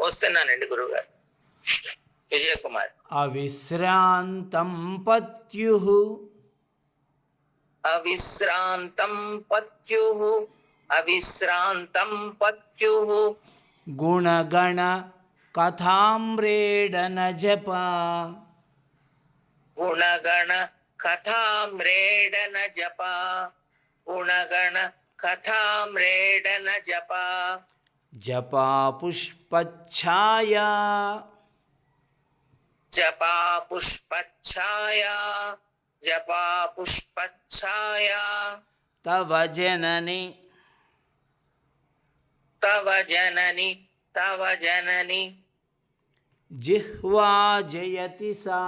వస్తున్నానండి గురువు గారు విజయ కుమార్ అవిశ్రాంతం పత్యు అవిశ్రాంతం పత్యు అవిశ్రాంతం పత్యు గుణగణ కథామ్రేడన జప గుణగణ కథామ్రేడన జప గుణగణ కథామ్రేడన జప జపా పుష్పఛాయా జపా పుష్పఛాయా జపా పుష్పఛాయా తవ జనని తవ జనని తవ జనని జిహ్వా జయతి సా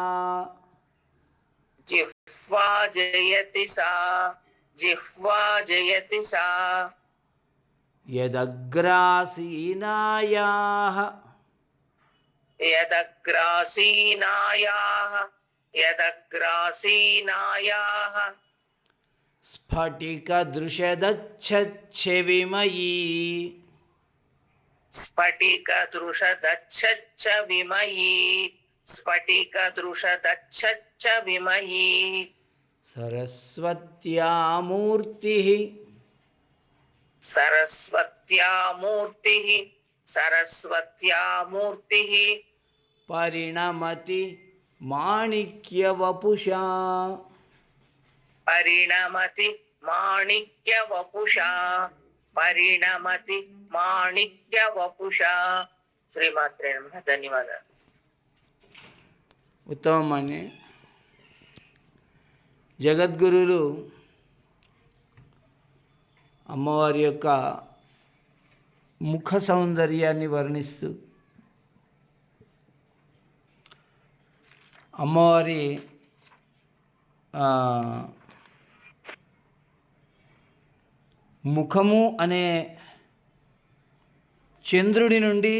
జిహ్వా జయతి సా జిహ్వా జయతి సా యదగ్రాసీనాయా యదగ్రాసీనాయాః యదగ్రాసీనాయాః స్ఫటికదృశదచ్చవిమయీ స్ఫటిక దృషదచ్చ విమయీ సరస్వత్యామూర్తి సరస్వత్యా మూర్తి సరస్వత్యా మూర్తి పరిణమతి మాణిక్యవపుషా. పరిణమతి మాణిక్య వపుషా పరిణమతి మాణిక్య వపుషా శ్రీమాత్రే నమః ధన్యవాదాలు. ఉత్తమమని జగద్గురులు అమ్మవారి యొక్క ముఖ సౌందర్యాన్ని వర్ణిస్తూ అమ్మవారి ముఖము అనే చంద్రుడి నుండి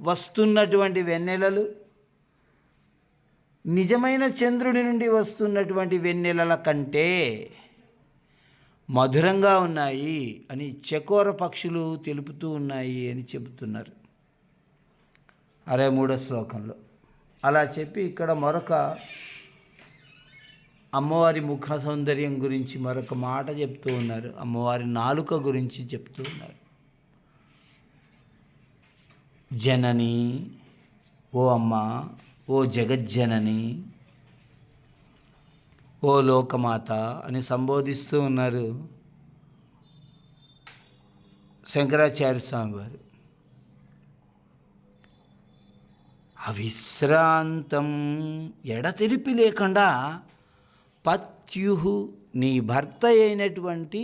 వస్తున్నటువంటి వెన్నెలలు నిజమైన చంద్రుడి నుండి వస్తున్నటువంటి వెన్నెలల కంటే మధురంగా ఉన్నాయి అని చకోర పక్షులు తెలుపుతూ ఉన్నాయి అని చెబుతున్నారు. అరవై మూడో శ్లోకంలో. అలా చెప్పి ఇక్కడ మరొక అమ్మవారి ముఖ సౌందర్యం గురించి మరొక మాట చెప్తూ ఉన్నారు. అమ్మవారి నాలుక గురించి చెప్తూ ఉన్నారు. జనని ఓ అమ్మ ఓ జగజ్జనని ఓ లోకమాత అని సంబోధిస్తూ ఉన్నారు శంకరాచార్య స్వామి వారు అవిశ్రాంతం ఎడతెరిపి లేకుండా పత్యుహు నీ భర్త అయినటువంటి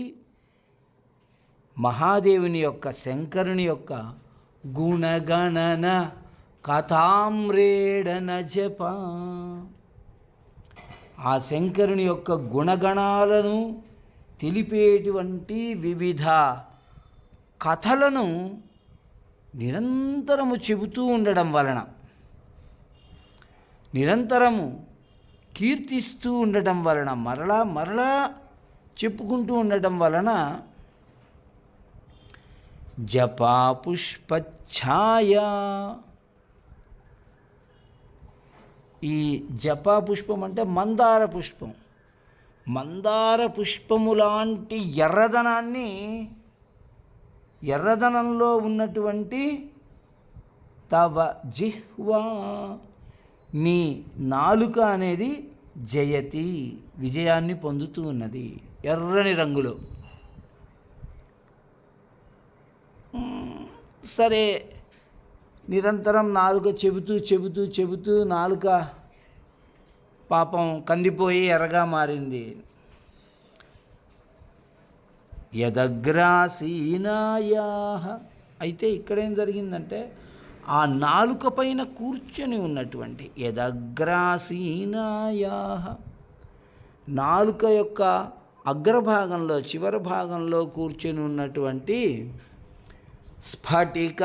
మహాదేవుని యొక్క శంకరుని యొక్క గుణగణన కథామ్రేడన జప. ఆ శంకరుని యొక్క గుణగణాలను తెలిపేటువంటి వివిధ కథలను నిరంతరము చెబుతూ ఉండడం వలన నిరంతరము కీర్తిస్తూ ఉండటం వలన మరలా మరలా చెప్పుకుంటూ ఉండటం వలన జపా పుష్పఛాయ ఈ జపా పుష్పం అంటే మందార పుష్పం. మందార పుష్పము లాంటి ఎర్రదనాన్ని ఎర్రదనంలో ఉన్నటువంటి తవ జిహ్వా నీ నాలుక అనేది జయతి విజయాన్ని పొందుతూ ఉన్నది ఎర్రని రంగులో. సరే నిరంతరం నాలుక చెబుతూ చెబుతూ చెబుతూ నాలుక పాపం కందిపోయి ఎర్రగా మారింది. యదగ్రాసీనాయా అయితే ఇక్కడేం జరిగిందంటే ఆ నాలుక పైన కూర్చొని ఉన్నటువంటి యదగ్రాసీనాయా నాలుక యొక్క అగ్రభాగంలో చివరి భాగంలో కూర్చొని ఉన్నటువంటి స్ఫటిక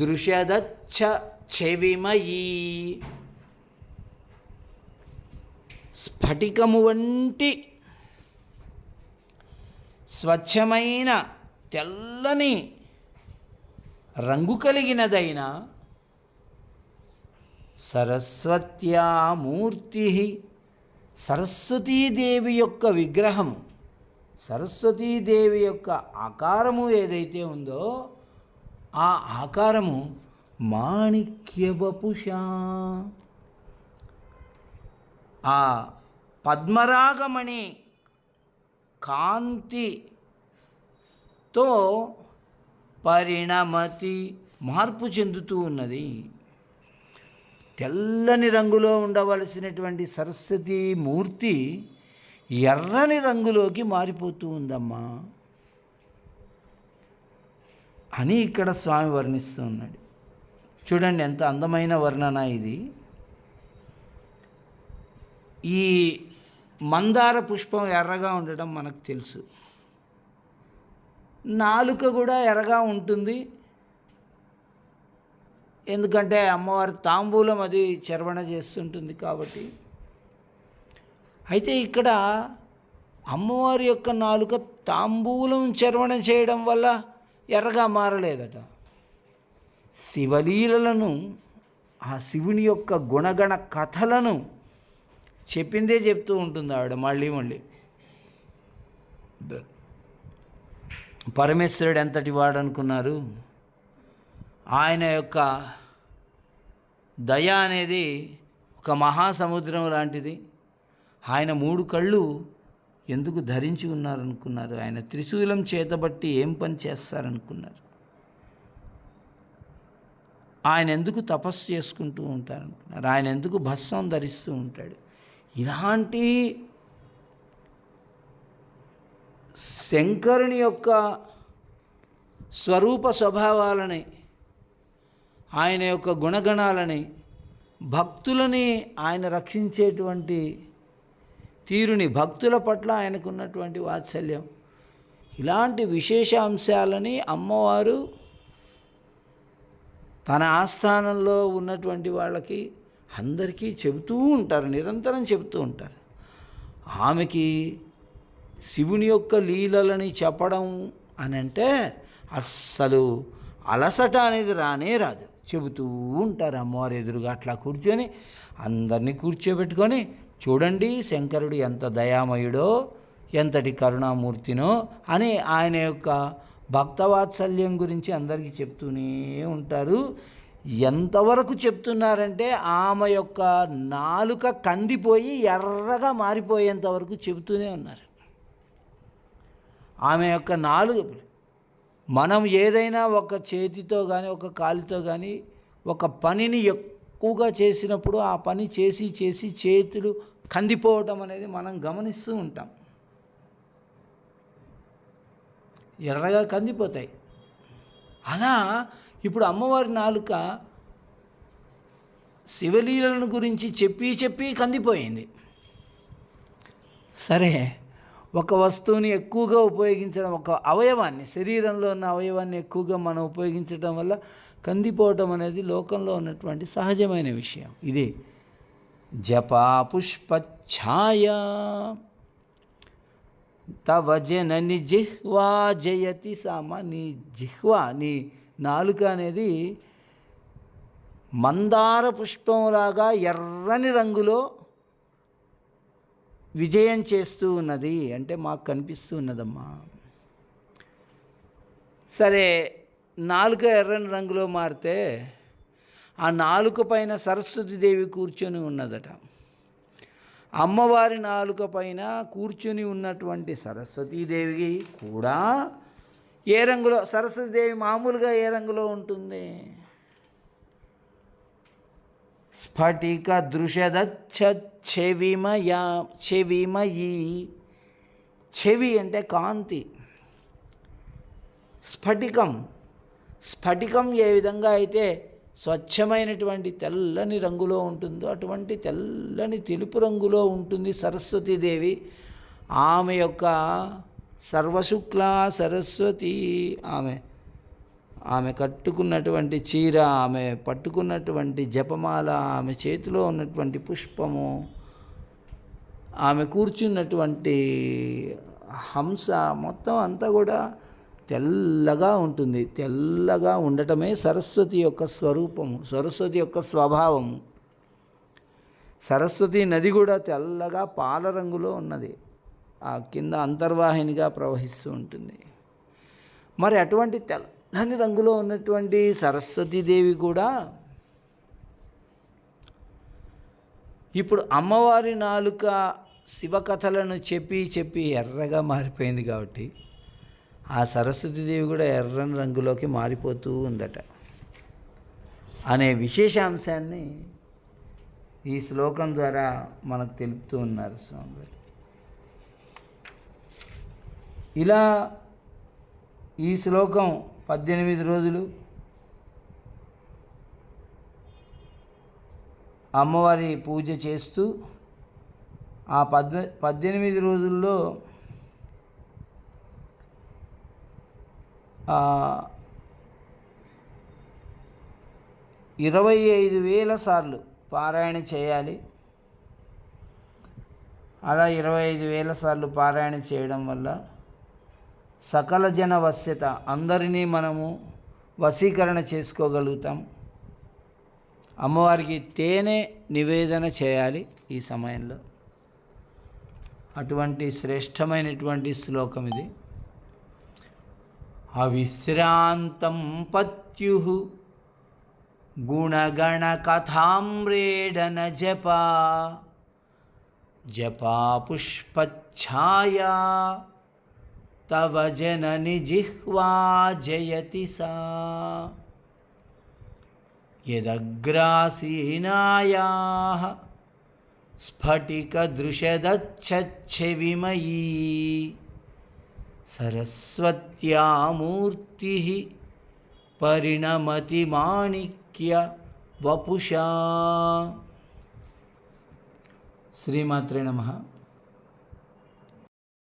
దృశ్యదచ్చ చెవిమయీ. స్ఫటికము వంటి స్వచ్ఛమైన తెల్లని రంగు కలిగినదైన సరస్వత్యా మూర్తి సరస్వతీదేవి యొక్క విగ్రహము సరస్వతీదేవి యొక్క ఆకారము ఏదైతే ఉందో ఆ ఆకారము మాణిక్యవపుష. ఆ పద్మరాగమణి కాంతితో పరిణమతి మార్పు చెందుతూ ఉన్నది. తెల్లని రంగులో ఉండవలసినటువంటి సరస్వతి మూర్తి ఎర్రని రంగులోకి మారిపోతూ ఉందమ్మా. అని ఇక్కడ స్వామి వర్ణిస్తూ ఉన్నాడు. చూడండి ఎంత అందమైన వర్ణన ఇది. ఈ మందార పుష్పం ఎర్రగా ఉండటం మనకు తెలుసు. నాలుక కూడా ఎర్రగా ఉంటుంది. ఎందుకంటే అమ్మవారి తాంబూలం అది చర్వణ చేస్తుంటుంది కాబట్టి. అయితే ఇక్కడ అమ్మవారి యొక్క నాలుక తాంబూలం చర్వణ చేయడం వల్ల ఎర్రగా మారలేదట. శివలీలలను ఆ శివుని యొక్క గుణగణ కథలను చెప్పిందే చెప్తూ ఉంటుంది ఆవిడ మళ్ళీ మళ్ళీ. పరమేశ్వరుడు ఎంతటి వాడు అనుకున్నారు ఆయన యొక్క దయ అనేది ఒక మహాసముద్రం లాంటిది. ఆయన మూడు కళ్ళు ఎందుకు ధరించి ఉన్నారనుకున్నారు? ఆయన త్రిశూలం చేతబట్టి ఏం పని చేస్తారనుకున్నారు? ఆయన ఎందుకు తపస్సు చేసుకుంటూ ఉంటారనుకున్నారు? ఆయన ఎందుకు భస్మం ధరిస్తూ ఉంటాడు? ఇలాంటి శంకరుని యొక్క స్వరూప స్వభావాలని ఆయన యొక్క గుణగణాలని భక్తులని ఆయన రక్షించేటువంటి తీరుని భక్తుల పట్ల ఆయనకున్నటువంటి వాత్సల్యం. ఇలాంటి విశేష అంశాలని అమ్మవారు తన ఆస్థానంలో ఉన్నటువంటి వాళ్ళకి అందరికీ చెబుతూ ఉంటారు నిరంతరం చెబుతూ ఉంటారు. ఆమెకి శివుని యొక్క లీలలని చెప్పడం అని అంటే అస్సలు అలసట అనేది రానే రాదు. చెబుతూ ఉంటారు అమ్మవారి ఎదురుగా అట్లా కూర్చొని అందరినీ కూర్చోబెట్టుకొని చూడండి శంకరుడు ఎంత దయామయుడో ఎంతటి కరుణామూర్తినో అని ఆయన యొక్క భక్తవాత్సల్యం గురించి అందరికీ చెప్తూనే ఉంటారు. ఎంతవరకు చెప్తున్నారంటే ఆమె యొక్క నాలుక కందిపోయి ఎర్రగా మారిపోయేంత వరకు చెబుతూనే ఉన్నారు. ఆమె యొక్క నాలుగు మనం ఏదైనా ఒక చేతితో కానీ ఒక కాలితో కానీ ఒక పనిని ఎక్కువగా చేసినప్పుడు ఆ పని చేసి చేసి చేతులు కందిపోవటం అనేది మనం గమనిస్తూ ఉంటాం. ఎర్రగా కందిపోతాయి. అలా ఇప్పుడు అమ్మవారి నాలుక శివలీలను గురించి చెప్పి చెప్పి కందిపోయింది. సరే ఒక వస్తువుని ఎక్కువగా ఉపయోగించడం ఒక అవయవాన్ని శరీరంలో ఉన్న అవయవాన్ని ఎక్కువగా మనం ఉపయోగించడం వల్ల కందిపోవటం అనేది లోకంలో ఉన్నటువంటి సహజమైన విషయం. ఇది జపా పుష్ప ఛాయ తవ జనని జిహ్వా జయతి సామ నీ జిహ్వా నీ నాలుక అనేది మందార పుష్పంలాగా ఎర్రని రంగులో విజయం చేస్తూ ఉన్నది అంటే మాకు కనిపిస్తూ ఉన్నదమ్మా. సరే నాలుక ఎర్రని రంగులో మారితే ఆ నాలుక పైన సరస్వతీదేవి కూర్చొని ఉన్నదట. అమ్మవారి నాలుక పైన కూర్చొని ఉన్నటువంటి సరస్వతీదేవి కూడా ఏ రంగులో? సరస్వతిదేవి మామూలుగా ఏ రంగులో ఉంటుంది? స్ఫటిక దృశదచ్చ చెవిమయా చెవిమయి. చెవి అంటే కాంతి. స్ఫటికం. స్ఫటికం ఏ విధంగా అయితే స్వచ్ఛమైనటువంటి తెల్లని రంగులో ఉంటుందో అటువంటి తెల్లని తెలుపు రంగులో ఉంటుంది సరస్వతీదేవి. ఆమె యొక్క సర్వశుక్ల సరస్వతి ఆమె. ఆమె కట్టుకున్నటువంటి చీర ఆమె పట్టుకున్నటువంటి జపమాల ఆమె చేతిలో ఉన్నటువంటి పుష్పము ఆమె కూర్చున్నటువంటి హంస మొత్తం అంతా కూడా తెల్లగా ఉంటుంది. తెల్లగా ఉండటమే సరస్వతి యొక్క స్వరూపము సరస్వతి యొక్క స్వభావము. సరస్వతి నది కూడా తెల్లగా పాల రంగులో ఉన్నది. ఆ కింద అంతర్వాహినిగా ప్రవహిస్తూ ఉంటుంది. మరి అటువంటి తెల్లని రంగులో ఉన్నటువంటి సరస్వతీదేవి కూడా ఇప్పుడు అమ్మవారి నాలుక శివకథలను చెప్పి చెప్పి ఎర్రగా మారిపోయింది కాబట్టి ఆ సరస్వతీదేవి కూడా ఎర్రని రంగులోకి మారిపోతూ ఉందట. అనే విశేషాంశాన్ని ఈ శ్లోకం ద్వారా మనకు తెలుపుతూ ఉన్నారు స్వామివారు. ఇలా ఈ శ్లోకం పద్దెనిమిది రోజులు అమ్మవారి పూజ చేస్తూ ఆ పద్మ పద్దెనిమిది రోజుల్లో ఇరవై ఐదు వేల సార్లు పారాయణ చేయాలి. అలా ఇరవై ఐదు వేల సార్లు పారాయణ చేయడం వల్ల సకల జన వశ్యత అందరినీ మనము వశీకరణ చేసుకోగలుగుతాం. అమ్మవారికి తేనె నివేదన చేయాలి ఈ సమయంలో. అటువంటి శ్రేష్టమైనటువంటి శ్లోకం ఇది. అవిశ్రాంతం పత్యు గుణగణ కథామ్రేడన జపా. జపా పుష్పఛాయా తవ జనని జిహ్వా జయతి సా యదగ్రాసీనాయా స్ఫటికదృశదచ్చవిమయీ సరస్వత్యామూర్తి పరిణమతి మాణిక్య వపుషా శ్రీమాత్రే నమ